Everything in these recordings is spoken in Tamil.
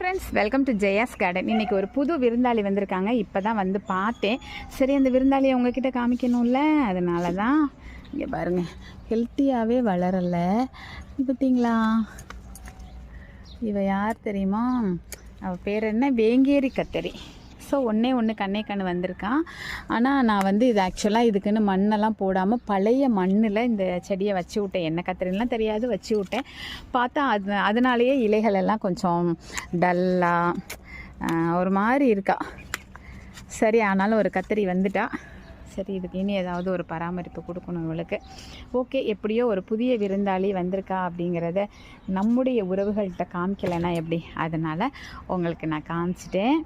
Friends welcome to Jaya's garden இன்றைக்கி ஒரு புது விருந்தாளி வந்திருக்காங்க. இப்போ தான் வந்து பார்த்தேன். சரி அந்த விருந்தாளியை உங்ககிட்ட காமிக்கணும்ல? அதனால தான் இங்கே பாருங்கள் ஹெல்த்தியாகவே வளரலை. பார்த்தீங்களா? இவ யார் தெரியுமா? அவள் பேர் என்ன? வேங்கேரி கத்தரி. ஸோ ஒன்றே ஒன்று கண்ணே கண்ணு வந்திருக்கான். ஆனால் நான் வந்து இது ஆக்சுவலாக இதுக்குன்னு மண்ணெல்லாம் போடாமல் பழைய மண்ணில் இந்த செடியை வச்சு விட்டேன். என்ன கத்திரிலாம் தெரியாது வச்சு விட்டேன். பார்த்தா அது அதனாலேயே இலைகள் எல்லாம் கொஞ்சம் டல்லாக ஒரு மாதிரி இருக்கா. சரி ஆனாலும் ஒரு கத்திரி வந்துட்டா. சரி இதுக்கு இனி ஏதாவது ஒரு பராமரிப்பு கொடுக்கணும் இவளுக்கு. ஓகே எப்படியோ ஒரு புதிய விருந்தாளி வந்திருக்கா அப்படிங்கிறத நம்முடைய உறவுகள்கிட்ட காமிக்கலைன்னா எப்படி? அதனால் உங்களுக்கு நான் காமிச்சிட்டேன்.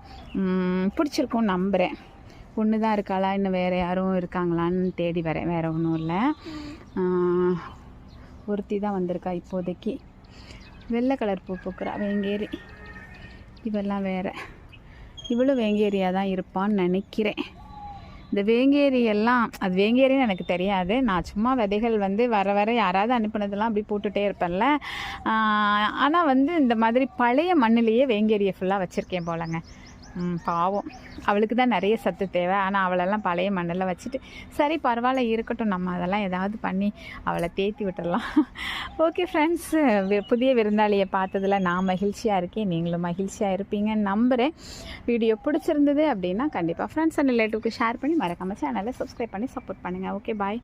பிடிச்சிருக்கும் நம்புகிறேன் பொண்ணு தான் இருக்காளா? இன்னும் வேறு யாரும் இருக்காங்களான்னு தேடி வரேன். வேறு ஒன்றும் இல்லை. ஒருத்தி தான் வந்திருக்கா இப்போதைக்கு. வெள்ளை கலர் பூ பூக்குறா. வேங்கேரி. இவெல்லாம் வேறு. இவளும் வேங்கேரியாக தான் இருப்பான்னு நினைக்கிறேன். இந்த வேங்கேரி எல்லாம் அது வேங்கேரின்னு எனக்கு தெரியாது. நான் சும்மா விதைகள் வந்து வர வர யாராவது அனுப்பினதெல்லாம் அப்படி போட்டுகிட்டே இருப்பேன்ல. ஆனால் வந்து இந்த மாதிரி பழைய மண்ணிலேயே வேங்கேரியை ஃபுல்லாக வச்சுருக்கேன் போலங்க. பாவம். அவளுக்கு தான் நிறைய சத்து தேவை. ஆனால் அவளெல்லாம் பழைய மண்ணில் வச்சுட்டு சரி பரவாயில்ல இருக்கட்டும் நம்ம அதெல்லாம் ஏதாவது பண்ணி அவளை தேத்தி விட்டுடலாம் ஓகே ஃப்ரெண்ட்ஸ் புதிய விருந்தாளியை பார்த்ததில் நான் மகிழ்ச்சியாக இருக்கேன். நீங்களும் மகிழ்ச்சியாக இருப்பீங்கன்னு நம்புகிறேன் வீடியோ பிடிச்சிருந்தது அப்படின்னா கண்டிப்பாக ஃப்ரெண்ட்ஸ் அண்ட் ரிலேட்டிவ்க்கு ஷேர் பண்ணி மறக்காமல் சேனலை சப்ஸ்கிரைப் பண்ணி சப்போர்ட் பண்ணுங்கள் ஓகே பாய்